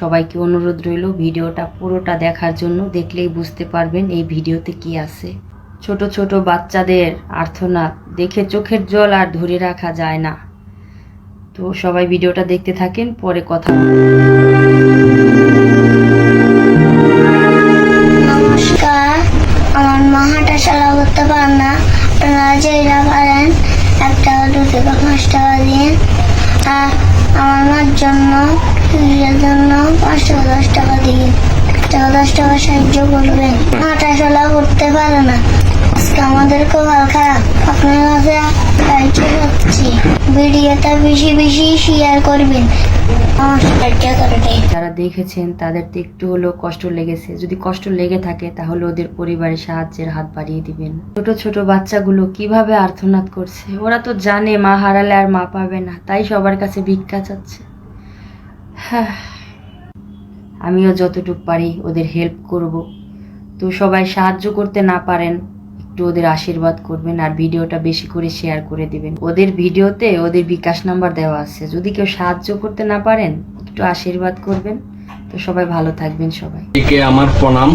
সবাইকে অনুরোধ রইল ভিডিওটা পুরোটা দেখার জন্য দেখলেই বুঝতে পারবেন এই ভিডিওতে কি আছে। ছোট ছোট বাচ্চাদের আর্থনাদ দেখে চোখের জল আর ধরে রাখা যায় না। তো সবাই ভিডিওটা দেখতে থাকেন, পরে কথা নমস্কার, আমার মা হাঁটা চলা করতে পারেন না। আপনারা যেটা পারেন এক টাকা দু টাকা পাঁচ টাকা দিন আমার মার জন্য, নিজের জন্য পাঁচশো দশ টাকা দিয়ে। টাকা দশ টাকা সাহায্য করবেন। হাঁটা চলা করতে পারে না। আজকে আমাদের খুব খারাপ। আপনার কাছে সাহায্য করছি ভিডিওটা বেশি বেশি শেয়ার করবেন যারা দেখেছেন তাদের তো একটু হলেও কষ্ট লেগেছে। যদি কষ্ট লেগে থাকে তাহলে ওদের পরিবারের সাহায্যের হাত বাড়িয়ে দিবেন। ছোট ছোট বাচ্চাগুলো কীভাবে আর্তনাদ করছে ওরা তো জানে মা হারালে আর মা পাবে না। তাই সবার কাছে ভিক্ষা চাচ্ছে। হ্যাঁ, আমিও যতটুকু পারি ওদের হেল্প করব। তো সবাই সাহায্য করতে না পারেন একটু ওদের আশীর্বাদ করবেন আর ভিডিওটা বেশি করে শেয়ার করে দিবেন। ওদের ভিডিওতে ওদের বিকাশ নাম্বার দেওয়া আছে। যদি কেউ সাহায্য করতে না পারেন, একটু আশীর্বাদ করবেন। তো সবাই ভালো থাকবেন সবাই। আমার প্রণাম।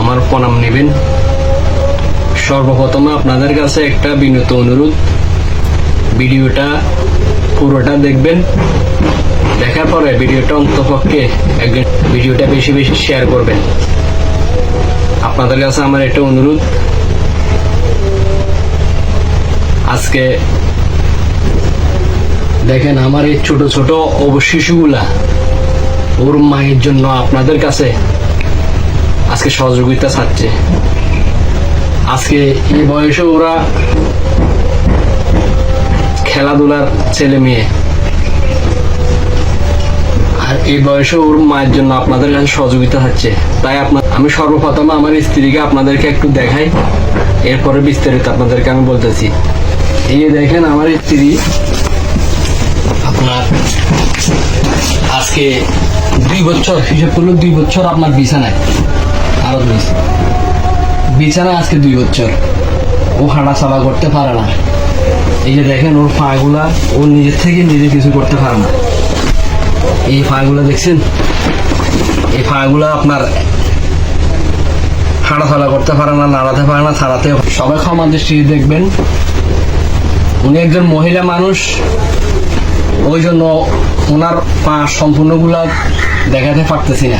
আমার প্রণাম নেবেন। সর্বপ্রথমে আপনাদের কাছে একটা বিনত অনুরোধ। ভিডিওটা পুরোটা দেখবেন। দেখার পরে ভিডিওটা অন্তপক্ষে একজন ভিডিওটা বেশি বেশি শেয়ার করবেন। আপনাদের কাছে আমার একটা অনুরোধ। আজকে দেখেন আমার এই ছোট ছোট অবশিশুগুলা ওর মায়ের জন্য আপনাদের কাছে আজকে সহযোগিতা চাচ্ছে আজকে এই বয়সে ওরা খেলাধুলার ছেলে মেয়ে। আর এই বয়সে ওর মায়ের জন্য আপনাদের কাছে সহযোগিতা চাচ্ছে তাই আপনার আমি সর্বপ্রথম আমার স্ত্রীকে আপনাদেরকে একটু দেখাই। এরপরে বিস্তারিত আপনাদেরকে আমি বলতেছি। এই দেখেন আমার স্ত্রী। আপনার আজকে দুই বছর, হিসেব করল দুই বছর আপনার বিছানায়। আরও বিছানায় আজকে দুই বছর। ও হাঁটা চলা করতে পারে না। এই যে দেখেন ওর পাগুলা, ও নিজের থেকে নিজে কিছু করতে পারে না। এই দেখছেন? এই আপনার করতে পারে না, নাড়াতে পারে না, ছাড়াতে সবাই ক্ষমা দৃষ্টি দেখবেন। উনি একজন মহিলা মানুষ। ওই জন্য ওনার পা সম্পূর্ণগুলা দেখাতে পারতেছি না।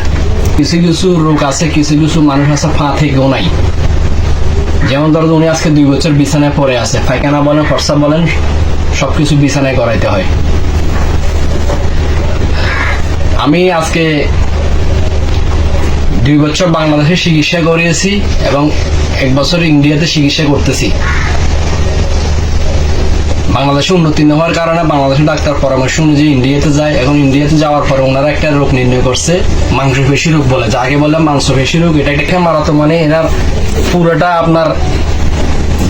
কিছু কিছু রোগ আছে, কিছু কিছু মানুষ আছে, পা থেকেও নাই। যেমন ধরো উনি আজকে দুই বছর বিছানায় পড়ে আছে। পায়খানা বলেন, ফর্সা বলেন, সবকিছু বিছানায় করাইতে হয়। আমি আজকে দুই বছর বাংলাদেশে চিকিৎসা করিয়েছি এবং এক বছর ইন্ডিয়াতে চিকিৎসা করতেছি। বাংলাদেশে উন্নতি হওয়ার কারণে বাংলাদেশের ডাক্তার পরামর্শ অনুযায়ী ইন্ডিয়াতে যায়। এখন ইন্ডিয়াতে যাওয়ার পরে ওনারা একটা রোগ নির্ণয় করছে, মাংসপেশি রোগ বলে। যা যাকে বলে মাংসপেশি রোগ, এটা একটা মারাত্মক মানে এনার পুরোটা আপনার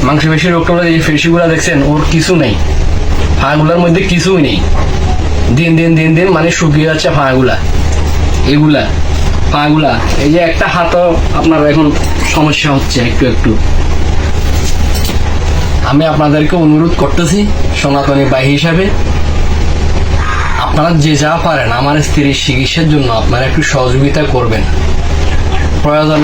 মাংসপেশি রোগটা এই পেশিগুলো দেখছেন, ওর কিছু নেই। ফাগুলার মধ্যে কিছুই নেই। দিন দিন দিন দিন মানে শুকিয়ে যাচ্ছে ফাগুলা এগুলা, পাগুলা। এই যে একটা হাতও আপনার এখন সমস্যা হচ্ছে একটু একটু। আমি আপনাদেরকে অনুরোধ করতেছি, সনাতনী বাই হিসাবে, আপনারা যে যা পারেন, আমার স্ত্রীর চিকিৎসার জন্য আপনারা একটু সহযোগিতা করবেন। প্রয়োজন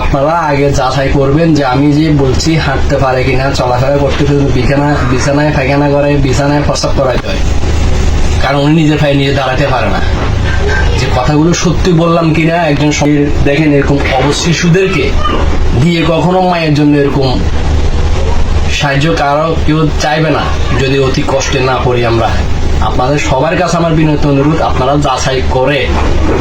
আপনারা আগে যাচাই করবেন যে আমি যে বলছি হাঁটতে পারে কিনা, চলাফেরা করতে বিছানা বিছানায় পায়খানা করে, বিছানায় প্রস্তাব করাইতে হয়। কারণ উনি নিজের পায়ে নিজে দাঁড়াতে পারে না। যে কথাগুলো সত্যি বললাম কিনা, একজন দেখেন এরকম অবশিশুদেরকে দিয়ে কখনো মায়ের জন্য এরকম সাহায্য কারও কেউ চাইবে না, যদি অতি কষ্টে না পড়ি আমরা। আপনাদের সবার কাছে আমার বিনীত অনুরোধ, আপনারা যাচাই করে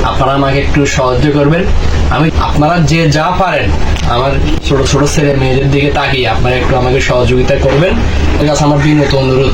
আপনারা আমাকে একটু সাহায্য করবেন। আমি, আপনারা যে যা পারেন, আমার ছোট ছোট ছেলে মেয়েদের দিকে তাকিয়ে আপনারা একটু আমাকে সহযোগিতা করবেন। কাছে আমার বিনীত অনুরোধ।